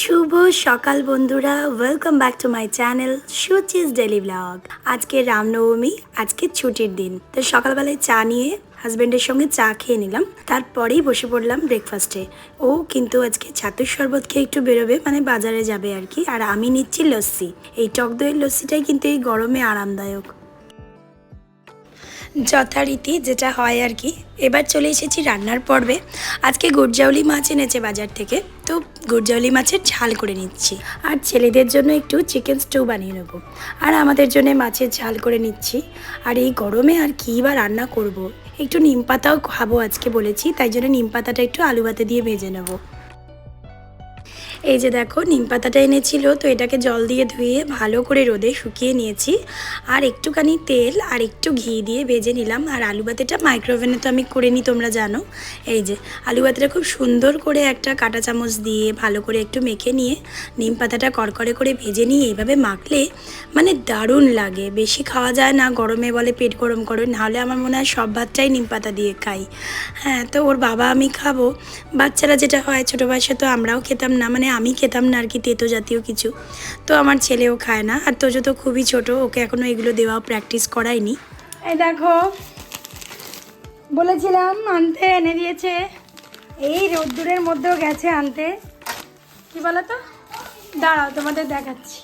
শুভ সকাল বন্ধুরা। Welcome back to my channel Suchi's daily vlog আজকে রামনবমী, আজকে ছুটির দিন। তো সকালবেলায় চা নিয়ে হাজব্যান্ডের সঙ্গে চা খেয়ে নিলাম। তারপরেই বসে পড়লাম ব্রেকফাস্টে ও কিন্তু আজকে ছাতুর শরবত খেয়ে একটু বেরোবে মানে বাজারে যাবে আর কি। আর আমি নিচ্ছি লস্যি। এই টক দইয়ের লস্যিটাই কিন্তু এই গরমে আরামদায়ক। যথারীতি যেটা হয় আর কি। এবার চলে এসেছি রান্নার পর্বে। আজকে গুরজাউলি মাছ এনেছে বাজার থেকে। তো গুরজাউলি মাছের ঝাল করে নিচ্ছি। আর ছেলেদের জন্য একটু চিকেন স্টু বানিয়ে নেব। আর আমাদের জন্য মাছের ঝাল করে নিচ্ছি। আর এই গরমে আর কী বা রান্না করব। একটু নিম পাতাও খাব আজকে বলেছি, তাই জন্য নিম পাতাটা একটু আলু ভাতে দিয়ে ভেজে নেব। এই যে দেখো, নিম পাতাটা এনেছিল, তো এটাকে জল দিয়ে ধুয়ে ভালো করে রোদে শুকিয়ে নিয়েছি। আর একটুখানি তেল আর একটু ঘি দিয়ে ভেজে নিলাম। আর আলু ভাতেটা মাইক্রোওভেনে তো আমি করে নিই তোমরা জানো। এই যে, আলু বাতিটা খুব সুন্দর করে একটা কাঁটা চামচ দিয়ে ভালো করে একটু মেখে নিয়ে নিম পাতাটা কড়কড়ে করে ভেজে নিয়ে এইভাবে মাখলে মানে দারুণ লাগে। বেশি খাওয়া যায় না, গরমে বলে পেট গরম করে। নাহলে আমার মনে হয় সব ভাতটাই নিম পাতা দিয়ে খাই। হ্যাঁ তো ওর বাবা আমি খাব। বাচ্চারা যেটা হয়, ছোটো বয়সে তো আমরাও খেতাম না মানে আমি খেতাম না আর কি তেতো জাতীয় কিছু। তো আমার ছেলেও খায় না। আর তোজো তো খুবই ছোট, ওকে এখনও এগুলো দেওয়া প্র্যাকটিস করাইনি এই দেখো, বলেছিলাম আনতে, এনে দিয়েছে। এই রোদ্দুরের মধ্যেও গেছে আনতে। কি বলো তো দাঁড়াও, তোমাদের দেখাচ্ছি।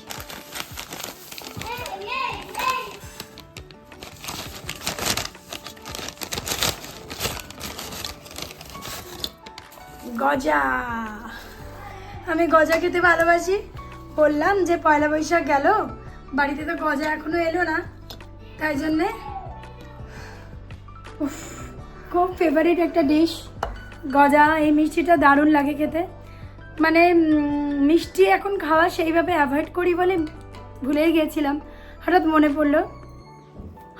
গজা। আমি গজা খেতে ভালোবাসি। বললাম যে পয়লা বৈশাখ গেল, বাড়িতে তো গজা এখনও এলো না, তাই জন্যে খুব ফেভারিট একটা ডিশ গজা, এই মিষ্টিটা দারুণ লাগে খেতে। মানে মিষ্টি এখন খাওয়া সেইভাবে অ্যাভয়েড করি বলে ভুলেই গিয়েছিলাম হঠাৎ মনে পড়ল,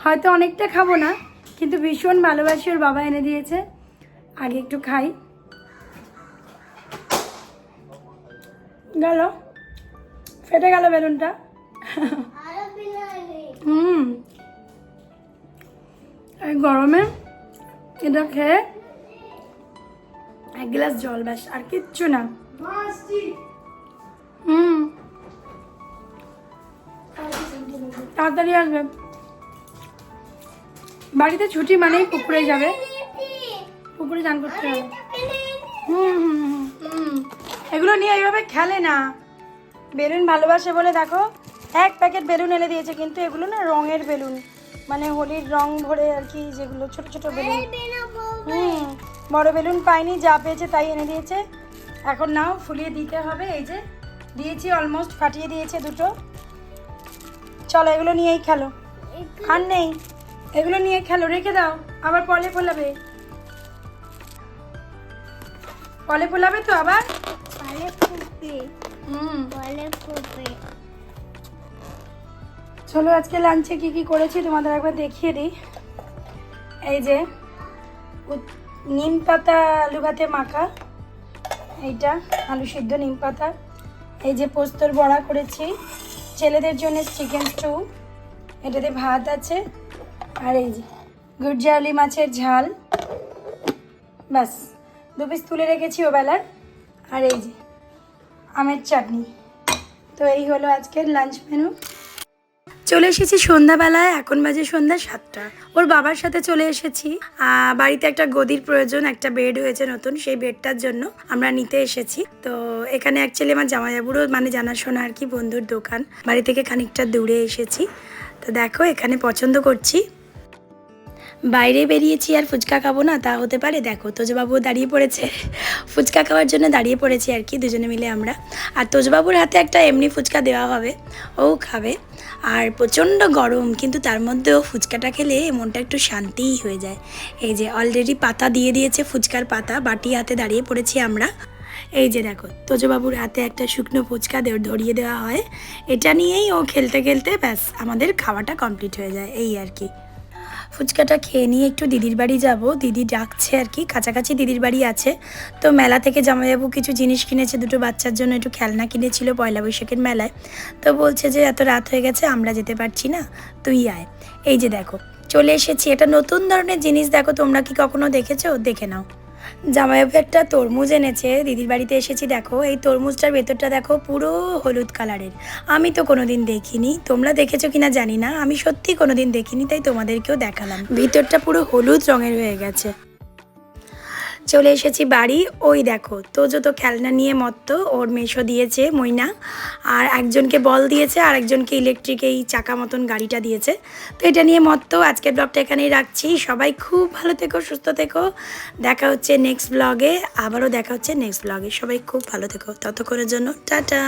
হয়তো অনেকটা খাব না, কিন্তু ভীষণ ভালোবাসি ওর বাবা এনে দিয়েছে। আগে একটু খাই। গেল। ফেটে গেল বেলুনটা। হুম। এই গরমে এটা খেয়ে এক গ্লাস জল ব্যাস আর কিচ্ছু না। হুম। তাড়াতাড়ি আসবে। বাড়িতে ছুটি মানেই পুকুরে যাবে। পুকুরে চান করতে হবে। হুম হুম হুম, এগুলো নিয়ে এইভাবে খেলে না। বেলুন ভালোবাসে বলে দেখো এক প্যাকেট বেলুন এনে দিয়েছে কিন্তু এগুলো না রঙের বেলুন। মানে হোলির রং ভরে আর কি যেগুলো ছোট ছোট বেলুন। হুম বড় বেলুন পাইনি যা পেয়েছে তাই এনে দিয়েছে। এখন নাও ফুলিয়ে দিতে হবে এই যে দিয়েছি অলমোস্ট ফাটিয়ে দিয়েছে দুটো। চলো এগুলো নিয়েই খেলো। আর নেই। এগুলো নিয়ে খেলো রেখে দাও আবার পলে ফোলাবে। পলে ফোলাবে তো আবার? বলে ফুপে হুম। বলে ফুপে চলো আজকে লাঞ্চে কি কি করেছি তোমাদের একবার দেখিয়ে দিই। এই যে নিম পাতা আলু ভাতে মাখা। এইটা আলু সিদ্ধ নিম পাতা। এই যে পোস্তর বড়া করেছি। ছেলেদের জন্য চিকেন স্টু এটাতে ভাত আছে। আর এই যে গুরজাউলি মাছের ঝাল। ব্যাস দু পিস তুলে রেখেছি ওবেলার। আর এই যে, আমের চাটনি। তো এই হলো আজকের লাঞ্চ মেনু চলে এসেছি সন্ধ্যাবেলায়, এখন বাজে সন্ধ্যা সাতটা। ওর বাবার সাথে চলে এসেছি। বাড়িতে একটা গদির প্রয়োজন, একটা বেড হয়েছে নতুন, সেই বেডটার জন্য আমরা নিতে এসেছি। তো এখানে অ্যাকচুয়ালি আমার জামাইবাবুরও মানে জানাশোনা আর কি বন্ধুর দোকান। বাড়ি থেকে খানিকটা দূরে এসেছি। তো দেখো, এখানে পছন্দ করছি। বাইরে বেরিয়েছি আর ফুচকা খাব না, তা হতে পারে। দেখো তোজবাবু দাঁড়িয়ে পড়েছে। ফুচকা খাওয়ার জন্য দাঁড়িয়ে পড়েছি আর কি, দুজনে মিলে আমরা। আর তোজবাবুর হাতে একটা এমনি ফুচকা দেওয়া হবে। ও খাবে। আর প্রচণ্ড গরম, কিন্তু তার মধ্যেও ফুচকাটা খেলে মনটা একটু শান্তিই হয়ে যায়। এই যে অলরেডি পাতা দিয়ে দিয়েছে ফুচকার পাতা, বাটি হাতে দাঁড়িয়ে পড়েছি আমরা। এই যে, দেখো, তোজবাবুর হাতে একটা শুকনো ফুচকা ধরিয়ে দেওয়া হয়। এটা নিয়েই ও খেলতে খেলতে ব্যাস, আমাদের খাওয়াটা কমপ্লিট হয়ে যায়, এই আর কি। ফুচকাটা খেয়ে নিয়ে একটু দিদির বাড়ি যাব। দিদি ডাকছে আর কি, কাছাকাছি দিদির বাড়ি আছে। তো মেলা থেকে জামাইবাবু কিছু জিনিস কিনেছে, দুটো বাচ্চার জন্য একটু খেলনা কিনেছিল পয়লা বৈশাখের মেলায়। তো বলছে যে, এত রাত হয়ে গেছে, আমরা যেতে পারছি না, তুই আয়। এই যে দেখো, চলে এসেছি। এটা নতুন ধরনের জিনিস, দেখো তোমরা কি কখনো দেখেছ? দেখে নাও। জামাইবাবু একটা তরমুজ এনেছে, দিদির বাড়িতে এসেছি দেখো। এই তরমুজটার ভেতরটা দেখো পুরো হলুদ কালারের। আমি তো কোনোদিন দেখিনি, তোমরা দেখেছ কিনা জানি না। আমি সত্যি কোনোদিন দেখিনি, তাই তোমাদেরকেও দেখালাম। ভিতরটা পুরো হলুদ রঙের হয়ে গেছে। চলে এসেছি বাড়ি। ওই দেখো, তোজো তো খেলনা নিয়ে মত্ত, ওর মেশো দিয়েছে মইনা। আর একজনকে বল দিয়েছে, আর একজনকে ইলেকট্রিক এই চাকা মতন গাড়িটা দিয়েছে। তো এটা নিয়ে মত্ত আজকের ব্লগটা এখানেই রাখছি। সবাই খুব ভালো থেকো, সুস্থ থেকো। দেখা হচ্ছে নেক্সট ব্লগে আবারও দেখা হচ্ছে নেক্সট ব্লগে সবাই খুব ভালো থেকো। ততক্ষণের জন্য, টাটা।